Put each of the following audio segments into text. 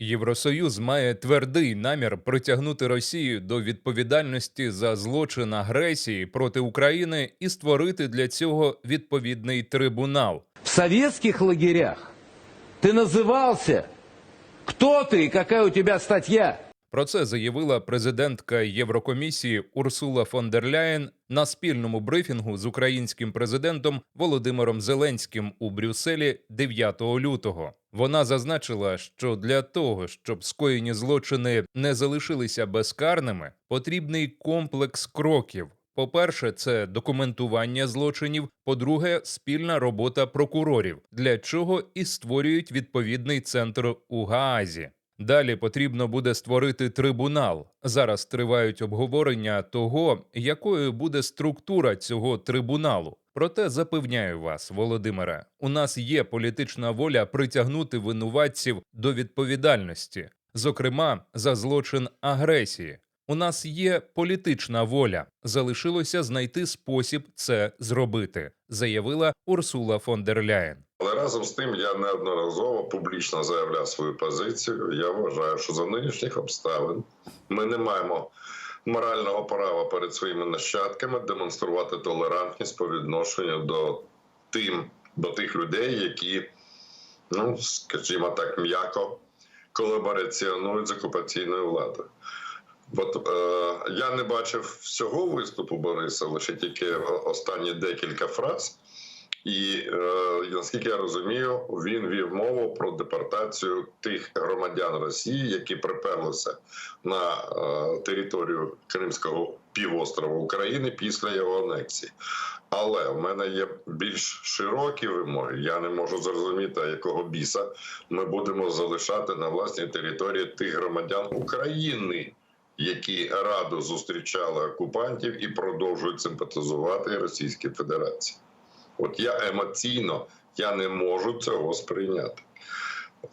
Євросоюз має твердий намір притягнути Росію до відповідальності за злочин агресії проти України і створити для цього відповідний трибунал. В советских лагерях ты назывался кто ты и какая у тебя статья. Про це заявила президентка Єврокомісії Урсула фон дер Ляєн на спільному брифінгу з українським президентом Володимиром Зеленським у Брюсселі 9 лютого. Вона зазначила, що для того, щоб скоєні злочини не залишилися безкарними, потрібний комплекс кроків. По-перше, це документування злочинів. По-друге, спільна робота прокурорів, для чого і створюють відповідний центр у Гаазі. Далі потрібно буде створити трибунал. Зараз тривають обговорення того, якою буде структура цього трибуналу. Проте запевняю вас, Володимире, у нас є політична воля притягнути винуватців до відповідальності, зокрема за злочин агресії. У нас є політична воля. Залишилося знайти спосіб це зробити, заявила Урсула фон дер Ляєн. Але разом з тим я неодноразово публічно заявляв свою позицію. Я вважаю, що за нинішніх обставин ми не маємо морального права перед своїми нащадками демонструвати толерантність по відношенню до тим, до тих людей, які, ну скажімо так, м'яко колабораціонують з окупаційною владою. От е, я не бачив всього виступу Бориса, лише тільки останні декілька фраз. І е, наскільки я розумію, він вів мову про депортацію тих громадян Росії, які приперлися на е, територію Кримського півострова України після його анексії. Але в мене є більш широкі вимоги. Я не можу зрозуміти, якого біса ми будемо залишати на власній території тих громадян України. Які радо зустрічали окупантів і продовжують симпатизувати Російській Федерації. От я емоційно я не можу цього сприйняти.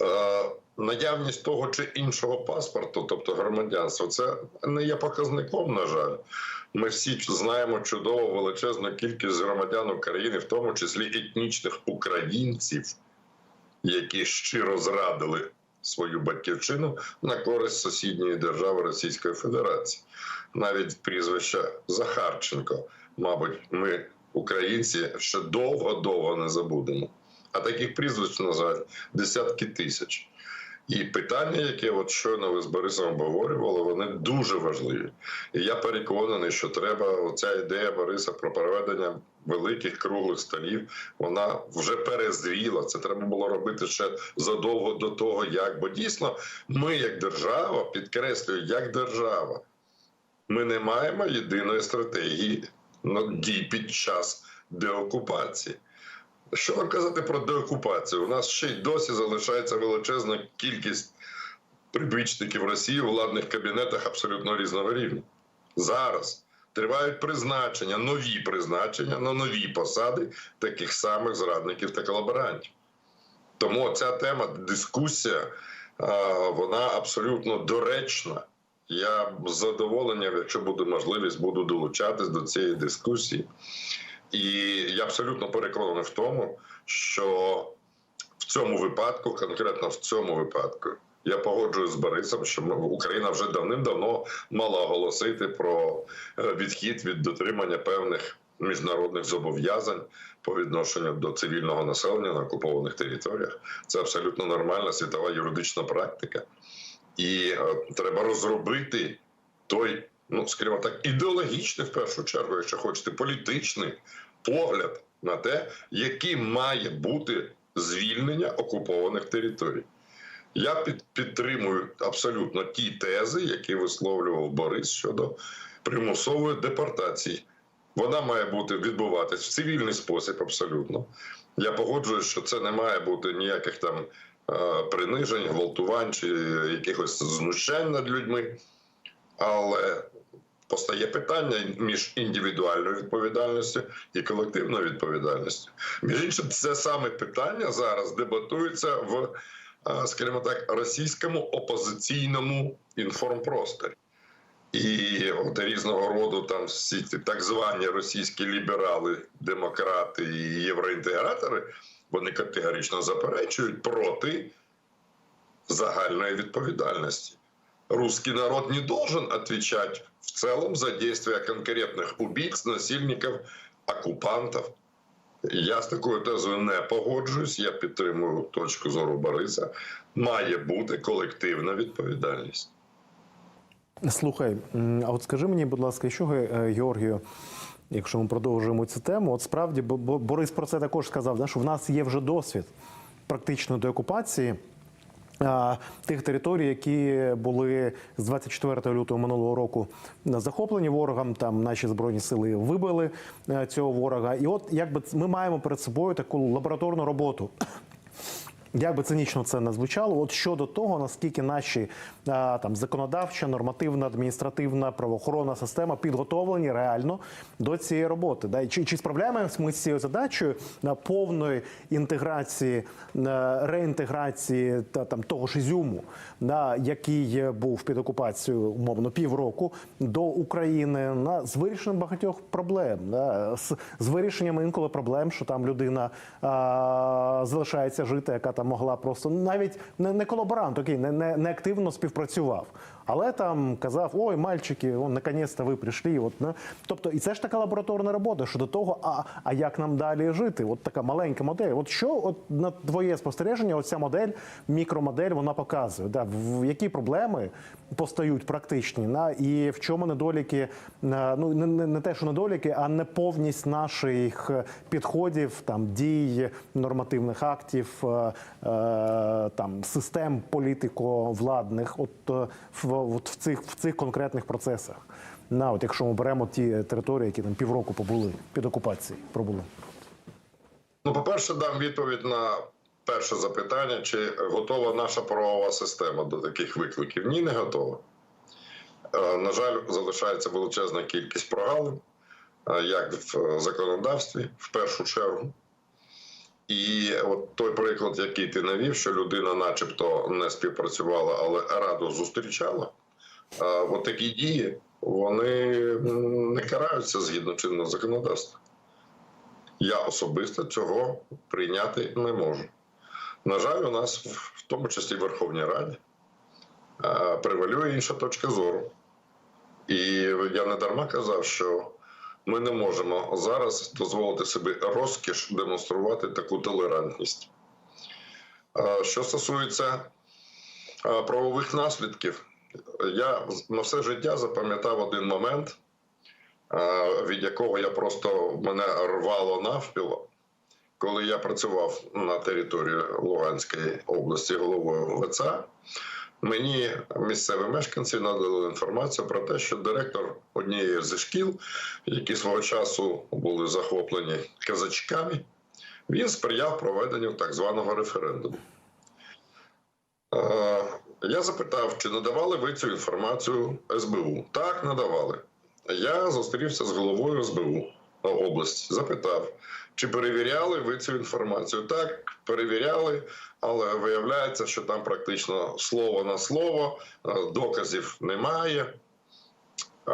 Е, наявність того чи іншого паспорту, тобто громадянства, це не є показником, на жаль. Ми всі знаємо чудово величезну кількість громадян України, в тому числі етнічних українців, які щиро зрадили свою батьківщину на користь сусідньої держави Російської Федерації. Навіть прізвище Захарченко, мабуть, ми українці ще довго-довго не забудемо. А таких прізвищ, на жаль, десятки тисяч. І питання, яке от щойно ви з Борисом обговорювали, вони дуже важливі. І я переконаний, що треба оця ідея Бориса про проведення великих круглих столів. Вона вже перезріла. Це треба було робити ще задовго до того, як бо дійсно ми, як держава, підкреслюю, як держава, ми не маємо єдиної стратегії дій під час деокупації. Що казати про деокупацію? У нас ще й досі залишається величезна кількість прибічників Росії у владних кабінетах абсолютно різного рівня. Зараз тривають призначення, нові призначення на нові посади таких самих зрадників та колаборантів. Тому ця тема, дискусія, вона абсолютно доречна. Я з задоволенням, якщо буде можливість, буду долучатись до цієї дискусії. І я абсолютно переконаний в тому, що в цьому випадку, конкретно в цьому випадку, я погоджуюсь з Борисом, що Україна вже давним-давно мала оголосити про е, відхід від дотримання певних міжнародних зобов'язань по відношенню до цивільного населення на окупованих територіях. Це абсолютно нормальна світова юридична практика. І е, треба розробити той, ну скажімо так, ідеологічний в першу чергу, якщо хочете, політичний погляд на те, яким має бути звільнення окупованих територій. Я під, підтримую абсолютно ті тези, які висловлював Борис щодо примусової депортації. Вона має бути відбуватись в цивільний спосіб, абсолютно. Я погоджуюсь, що це не має бути ніяких там Е, принижень, гвалтувань чи якихось знущань над людьми. Але постає питання між індивідуальною відповідальністю і колективною відповідальністю. Між іншим, це саме питання зараз дебатується в, е, скажімо так, російському опозиційному інформпросторі. І от різного роду там всі ці так звані російські ліберали, демократи і євроінтегратори вони категорично заперечують проти загальной відповідальності. Русский народ не должен отвечать в целом за действия конкретных убийц, насильников, оккупантов. Я з такою тезою не погоджуюсь. Я підтримую точку зору Бориса. Має бути колективна відповідальність. Слухай, а от скажи мені, будь ласка, що е, Георгію, якщо ми продовжуємо цю тему, от справді Бо- Бо- Борис про це також сказав, що в нас є вже досвід практичної деокупації. Тих територій, які були з 24 лютого минулого року захоплені ворогом, там наші збройні сили вибили е, цього ворога. І от якби ми маємо перед собою таку лабораторну роботу. Як би цинічно це не звучало, от щодо того, наскільки наші там законодавча, нормативна, адміністративна, правоохоронна система підготовлені реально до цієї роботи, да? Чи, чи справляємося ми з цією задачею на повної інтеграції, на реінтеграції та там того ж Ізюму, да, який був під окупацією умовно півроку до України, на з вирішенням багатьох проблем, да, з, з вирішенням інколи проблем, що там людина а, залишається жити, яка там могла просто ну, навіть не, не колаборант, окей, не, не, не активно співпрацював. Але там казав: ой, мальчики, он наконець-то ви прийшли. От, ну, тобто, і це ж така лабораторна робота щодо того, а, а як нам далі жити? От така маленька модель. От що от на твоє спостереження, оця модель, мікромодель, вона показує, да, в які проблеми постають практичні, на, і в чому недоліки, ну не, не, не те, що недоліки, а неповність наших підходів, там дій, нормативних актів, е, е, там систем політико-владних, от е, в, от в цих в цих конкретних процесах. На от якщо ми беремо ті території, які там півроку побули під окупацією, пробули. Ну, по-перше, дам відповідь на перше запитання: чи готова наша правова система до таких викликів? Ні, не готова. Е, На жаль, залишається величезна кількість прогалин, е, як в законодавстві, в першу чергу. І от той приклад, який ти навів, що людина, начебто, не співпрацювала, але раду зустрічала. От такі дії вони не караються згідно чинного законодавства. Я особисто цього прийняти не можу. На жаль, у нас, в тому числі в Верховній Раді, превалює інша точка зору. І я не дарма казав, що ми не можемо зараз дозволити собі розкіш демонструвати таку толерантність. Що стосується правових наслідків, я на все життя запам'ятав один момент, від якого я просто мене рвало навпіл, коли я працював на території Луганської області головою ВЦА. Мені місцеві мешканці надали інформацію про те, що директор однієї зі шкіл, які свого часу були захоплені казачками, він сприяв проведенню так званого референдуму. Е, Я запитав, чи надавали ви цю інформацію СБУ? Так, надавали. Я зустрівся з головою СБУ області, запитав, чи перевіряли ви цю інформацію? Так, перевіряли, але виявляється, що там практично слово на слово, е, доказів немає. Е,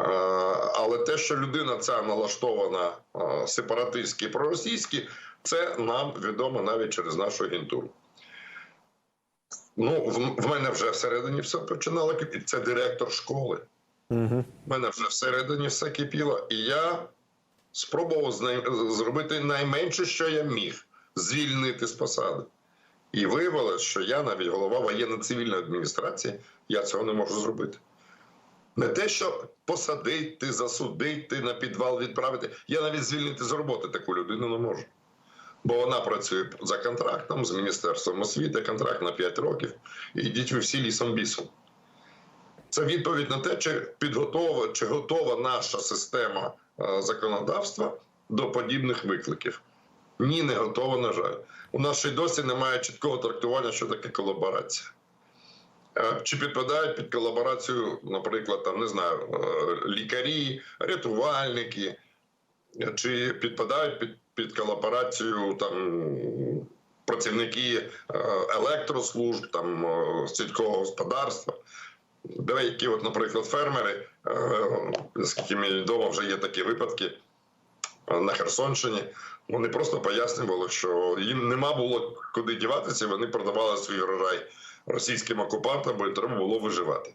Але те, що людина ця налаштована е, сепаратистськи проросійськи, це нам відомо навіть через нашу агентуру. Ну, в, в мене вже всередині все починало кипіти. Це директор школи. Угу. В мене вже всередині все кипіло, і я спробував зробити найменше, що я міг звільнити з посади. І виявилось, що я навіть голова воєнно-цивільної адміністрації, я цього не можу зробити. Не те, що посадити, засудити, на підвал відправити. Я навіть звільнити з роботи таку людину не можу. Бо вона працює за контрактом з Міністерством освіти, контракт на 5 років. І йдіть ви всі лісом бісом. Це відповідь на те, чи підготова, чи готова наша система законодавства до подібних викликів. Ні, не готова, на жаль. У нас ще й досі немає чіткого трактування, що таке колаборація. Е, Чи підпадають під колаборацію, наприклад, там не знаю, е, лікарі, рятувальники, е, чи підпадають під, під колаборацію там працівники е, електрослужб, там е, сільського господарства. Деякі, от, наприклад, фермери, з скільки мені відомо, вже є такі випадки е, на Херсонщині. Вони просто пояснювали, що їм нема було куди діватися, вони продавали свій врожай російським окупантам, бо треба було виживати.